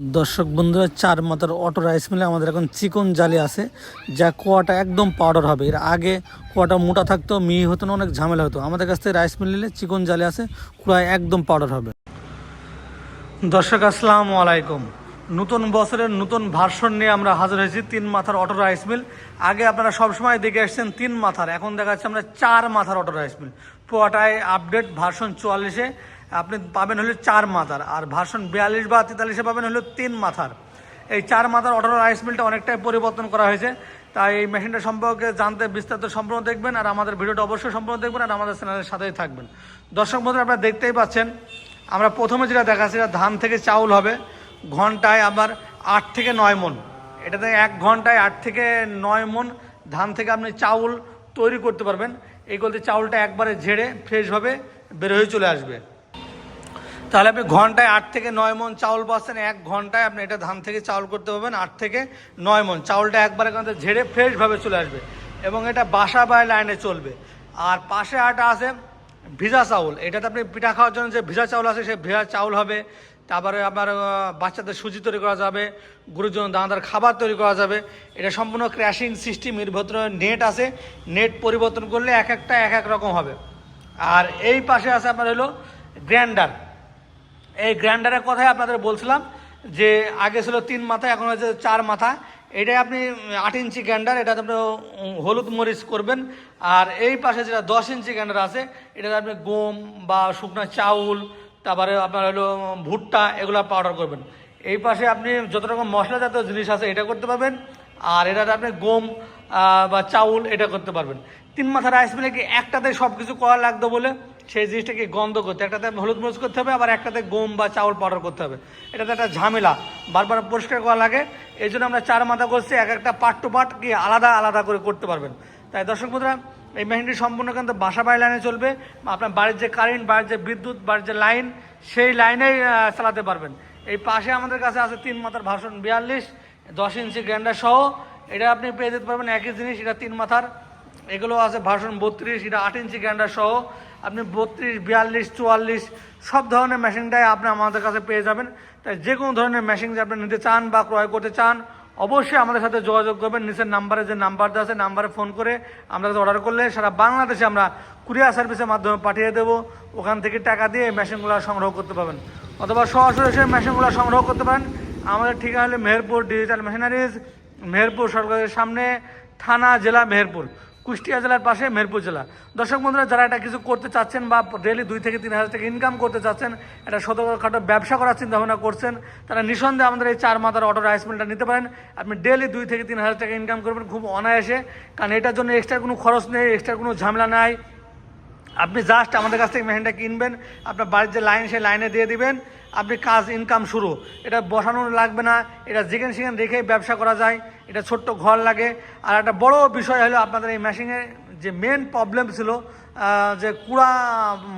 দর্শক বন্ধুরা, চার মাথার অটো রাইস মিলে আমাদের এখন চিকন জালি আছে, যা কোয়াটা একদম পাউডার হবে। এর আগে কোয়াটা মোটা থাকতো, মিহি হতো না, অনেক ঝামেলা হতো। আমাদের কাছ থেকে রাইস মিল নিলে চিকন জালি আছে, কুড়ায় একদম পাউডার হবে। দর্শক, আসসালামু আলাইকুম। নতুন বছরের নতুন ভার্সন নিয়ে আমরা হাজির হয়েছি, তিন মাথার অটো রাইস মিল। আগে আপনারা সবসময় দেখে আসছেন তিন মাথার, এখন দেখা যাচ্ছে আমরা চার মাথার অটো রাইস মিল। পোয়াটায় আপডেট ভার্সন চুয়াল্লিশে। আপনি পাবেন হলো চার মাথার, আর ভার্সন বিয়াল্লিশ বা তেতাল্লিশে পাবেন হলো তিন মাথার। এই চার মাথার অটো রাইস মিলটা অনেকটাই পরিবর্তন করা হয়েছে। তাই এই মেশিনটা সম্পর্কে জানতে বিস্তারিত সম্পূর্ণ দেখবেন, আর আমাদের ভিডিওটা অবশ্যই সম্পূর্ণ দেখবেন, আর আমাদের চ্যানেলের সাথেই থাকবেন। দর্শক বন্ধুরা, আপনারা দেখতেই পাচ্ছেন, আমরা প্রথমে যেটা দেখাচ্ছি সেটা ধান থেকে চাউল হবে, ঘন্টায় আবার আট থেকে নয় মন এটাতে এক ঘন্টায় আট থেকে নয় মন ধান থেকে আপনি চাউল তৈরি করতে পারবেন। এই বলতে চাউলটা একবারে ঝেড়ে ফ্রেশভাবে বের হয়ে চলে আসবে। তাহলে আপনি ঘন্টায় আট থেকে নয় মন চাউল পাচ্ছেন এক ঘন্টায় আপনি এটা ধান থেকে চাউল করতে পারবেন, আট থেকে নয় মন। চাউলটা একবারে কিন্তু ঝেড়ে ফ্রেশভাবে চলে আসবে এবং এটা বাসা বাই লাইনে চলবে। আর পাশে আটা আছে ভিজা চাউল। এটাতে আপনি পিঠা খাওয়ার জন্য যে ভিজা চাউল আছে, সে ভিজা চাউল হবে। তারপরে আপনার বাচ্চাদের সুজি তৈরি করা যাবে, গরুর জন্য দানাদার খাবার তৈরি করা যাবে। এটা সম্পূর্ণ ক্র্যাশিং সিস্টেম এর ভেতরে নেট আছে। নেট পরিবর্তন করলে এক একটা এক এক রকম হবে। আর এই পাশে আছে আপনার হলো গ্র্যান্ডার এই গ্র্যান্ডারের কথাই আপনাদের বলছিলাম যে আগে ছিল তিন মাথা, এখন হয়েছে চার মাথা। এটাই আপনি আট ইঞ্চি গ্যান্ডার এটাতে আপনি হলুদ মরিচ করবেন। আর এই পাশে যেটা দশ ইঞ্চি গ্যান্ডার আছে, এটাতে আপনি গম বা শুকনো চাউল, তারপরে আপনার হলো ভুট্টা, এগুলো পাউডার করবেন। এই পাশে আপনি যত রকম মশলা জাতীয় জিনিস আছে, এটা করতে পারবেন। আর এটাতে আপনি গম বা চাউল, এটা করতে পারবেন। তিন মাথা রাইস মিলে কি একটাতে সব কিছু করা লাগতো বলে সেই জিনিসটাকে গন্ধ করতে একটাতে হলুদ মরিচ করতে হবে, আবার একটাতে গম বা চাউল পাউডার করতে হবে। এটাতে একটা ঝামেলা। বারবার পরিষ্কার করা লাগে। এই জন্য আমরা চার মাথা করছি এক একটা পার্ট টু পার্ট কি আলাদা আলাদা করে করতে পারবেন। তাই দর্শক বন্ধুরা, এই মেশিনটি সম্পূর্ণ কিন্তু বাসা বাড়ি লাইনে চলবে। আপনার বাড়ির যে কারেন্ট বাড়ির যে বিদ্যুৎ, বাড়ির যে লাইন সেই লাইনেই চালাতে পারবেন। এই পাশে আমাদের কাছে আছে তিন মাথার ভাষণ বিয়াল্লিশ, দশ ইঞ্চি গ্র্যান্ডার সহ। এটা আপনি পেয়ে যেতে পারবেন একই জিনিস, এটা তিন মাথার। এগুলো আছে ভার্সন বত্রিশ, এটা আট ইঞ্চি গ্র্যান্ডার সহ। আপনি বত্রিশ, বিয়াল্লিশ, চুয়াল্লিশ, সব ধরনের মেশিনটাই আপনি আমাদের কাছে পেয়ে যাবেন। তাই যে কোনো ধরনের মেশিন যে আপনি নিতে চান বা ক্রয় করতে চান, অবশ্যই আমাদের সাথে যোগাযোগ করবেন। নিচের নাম্বারে যে নাম্বার দেওয়া আছে নাম্বারে ফোন করে আমরা অর্ডার করলে সারা বাংলাদেশে আমরা কুরিয়ার সার্ভিসের মাধ্যমে পাঠিয়ে দেবো। ওখান থেকে টাকা দিয়ে মেশিনগুলো সংগ্রহ করতে পারবেন। অথবা সরাসরি এসে মেশিনগুলো সংগ্রহ করতে পারেন। আমাদের ঠিকানা হলো মেহেরপুর ডিজিটাল মেশিনারিজ মেহেরপুর সরকারের সামনে, থানা, জেলা মেহেরপুর। কুষ্টিয়া জেলার পাশে মেহেরপুর জেলা। দর্শক বন্ধুরা, যারা এটা কিছু করতে চাচ্ছেন বা ডেলি দুই থেকে তিন হাজার টাকা ইনকাম করতে চাচ্ছেন, এটা ছোটোখাটো ব্যবসা করার চিন্তা ভাবনা করছেন, তারা নিঃসন্দেহে আমাদের এই চার মাথার অটো রাইসমেন্টটা নিতে পারেন। আপনি ডেলি দুই থেকে তিন হাজার টাকা ইনকাম করবেন, খুব অনায়াসে। কারণ এটার জন্য এক্সট্রা কোনো খরচ নেই এক্সট্রা কোনো ঝামেলা নাই। আপনি জাস্ট আমাদের কাছ থেকে মেশিনটা কিনবেন, আপনার বাড়ির যে লাইন সেই লাইনে দিয়ে দিবেন, আপনি কাজ ইনকাম শুরু। এটা বসানো লাগবে না, এটা যেখানে সেখানে রেখে ব্যবসা করা যায়, এটা ছোট্ট ঘর লাগে। আর একটা বড় বিষয় হলো আপনাদের এই মেশিনের যে মেন প্রবলেম ছিল যে কুড়া,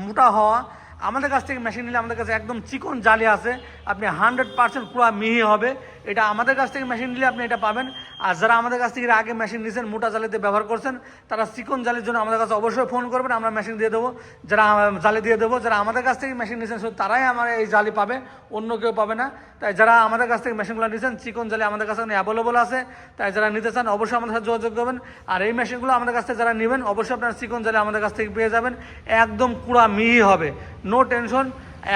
মোটা হওয়া আমাদের কাছ থেকে মেশিন নিলে আমাদের কাছে একদম চিকন জালি আছে। আপনি হান্ড্রেড পার্সেন্ট কুড়া মিহি হবে। এটা আমাদের কাছ থেকে মেশিন নিলে আপনি এটা পাবেন। আর যারা আমাদের কাছ থেকে আগে মেশিন নিয়েছেন মোটা জালিতে ব্যবহার করছেন, তারা চিকন জালির জন্য আমাদের কাছে অবশ্যই ফোন করবেন, আমরা মেশিন দিয়ে দেবো। যারা জালি দিয়ে দেবো, যারা আমাদের কাছ থেকে মেশিন নিয়েছেন শুধু তারাই আমার এই জালি পাবে, অন্য কেউ পাবে না। তাই যারা আমাদের কাছ থেকে মেশিনগুলো নিয়েছেন চিকন জালি আমাদের কাছে অ্যাভেলেবল আছে। তাই যারা নিতে চান, অবশ্যই আমাদের সাথে যোগাযোগ করবেন। আর এই মেশিনগুলো আমাদের কাছ থেকে যারা নেবেন, অবশ্যই আপনারা চিকন জালি আমাদের কাছ থেকে পেয়ে যাবেন। একদম কুড়া মিহি হবে। নো টেনশন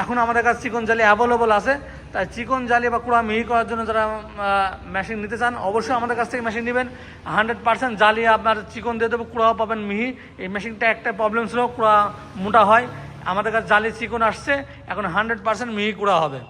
এখন আমাদের কাছে চিকন জালি অ্যাভেলেবল আছে। তাই চিকন জালি বা কুড়া মিহি করার জন্য যারা মেশিন নিতে চান, অবশ্যই আমাদের কাছ থেকে মেশিন নেবেন। হান্ড্রেড পার্সেন্ট জালি আপনার চিকন দিয়ে দেবো, কুড়াও পাবেন মিহি। এই মেশিনটা একটা প্রবলেম ছিল, কুড়া মোটা হয়। আমাদের কাছে জালি চিকন আসছে, এখন হান্ড্রেড পার্সেন্ট মিহি কুড়া হবে।